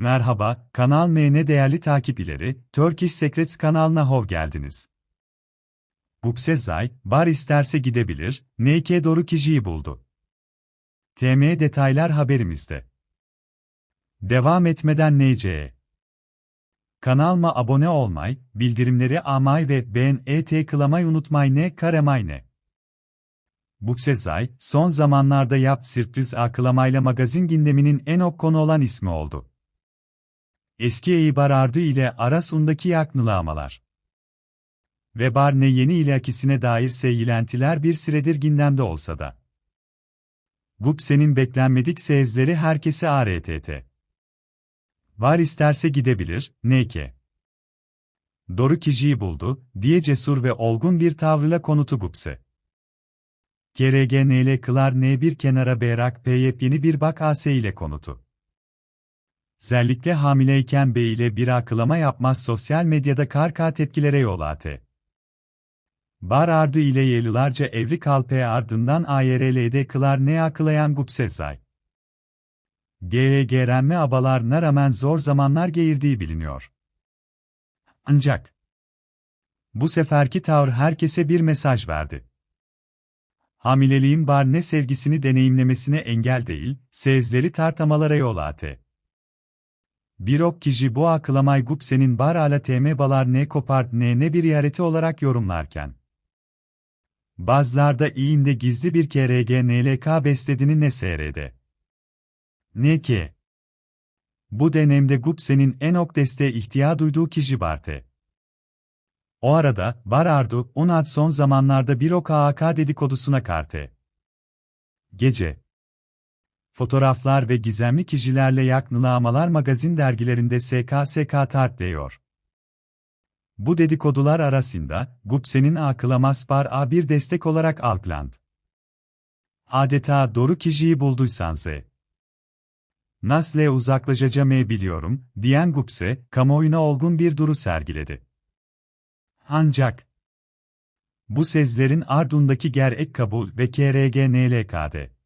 Merhaba, Kanal MN değerli takipçileri, Turkish Secrets kanalına hoş geldiniz. Buksezay, bar isterse gidebilir, NK doğru kişiyi buldu. TM detaylar haberimizde. Devam etmeden NC'ye. Kanalıma abone olmayı, bildirimleri amay ve beğen et kılamayı unutmayın ne karemay ne. Buksezay, son zamanlarda yap sürpriz akılamayla magazin gündeminin en ok konu olan ismi oldu. Eski Eibar Ardu ile arasındaki yaknılamalar. Ve Barne yeni ilakisine dair seyyilentiler bir süredir gündemde olsa da. Gupse'nin beklenmedik sezleri herkese ARTT. Var isterse gidebilir, ne ki? Doru kişiyi buldu, diye cesur ve olgun bir tavrıyla konutu Gupse. GRGNL kılar N bir kenara beyrak P yepyeni bir bak AS ile konutu. Özellikle hamileyken B ile bir akılama yapmaz sosyal medyada karka tepkilere yol attı. Bar ardı ile yıllarca evri kalpe ardından AYRL'de kılar ne akılayan Gupsezay. GEGRM'e abalarına rağmen zor zamanlar geğirdiği biliniyor. Ancak bu seferki tavır herkese bir mesaj verdi. Hamileliğin bar ne sevgisini deneyimlemesine engel değil, sezleri tartamalara yol attı. Birok kişi bu akılamay Gupse'nin bar ala tm balar ne kopart ne ne bir yareti olarak yorumlarken. Bazılarda iyinde gizli bir KRG NLK beslediğini ne seyrede. Ne ki? Bu dönemde Gupse'nin en ok desteğe ihtiyaç duyduğu kişi Barte. O arada, Barardu, Unad son zamanlarda bir ok AAK dedikodusuna karte. Gece. Fotoğraflar ve gizemli kişilerle yaknılamalar magazin dergilerinde SKSK tartlıyor. Bu dedikodular arasında, Gupse'nin akılamas bar A bir destek olarak algılandı. Adeta doğru kişiyi bulduysanız. Nasle uzaklaşacağımı biliyorum, diyen Gupse, kamuoyuna olgun bir duru sergiledi. Ancak, bu sezlerin ardındaki gerek kabul ve KRG NLK'de.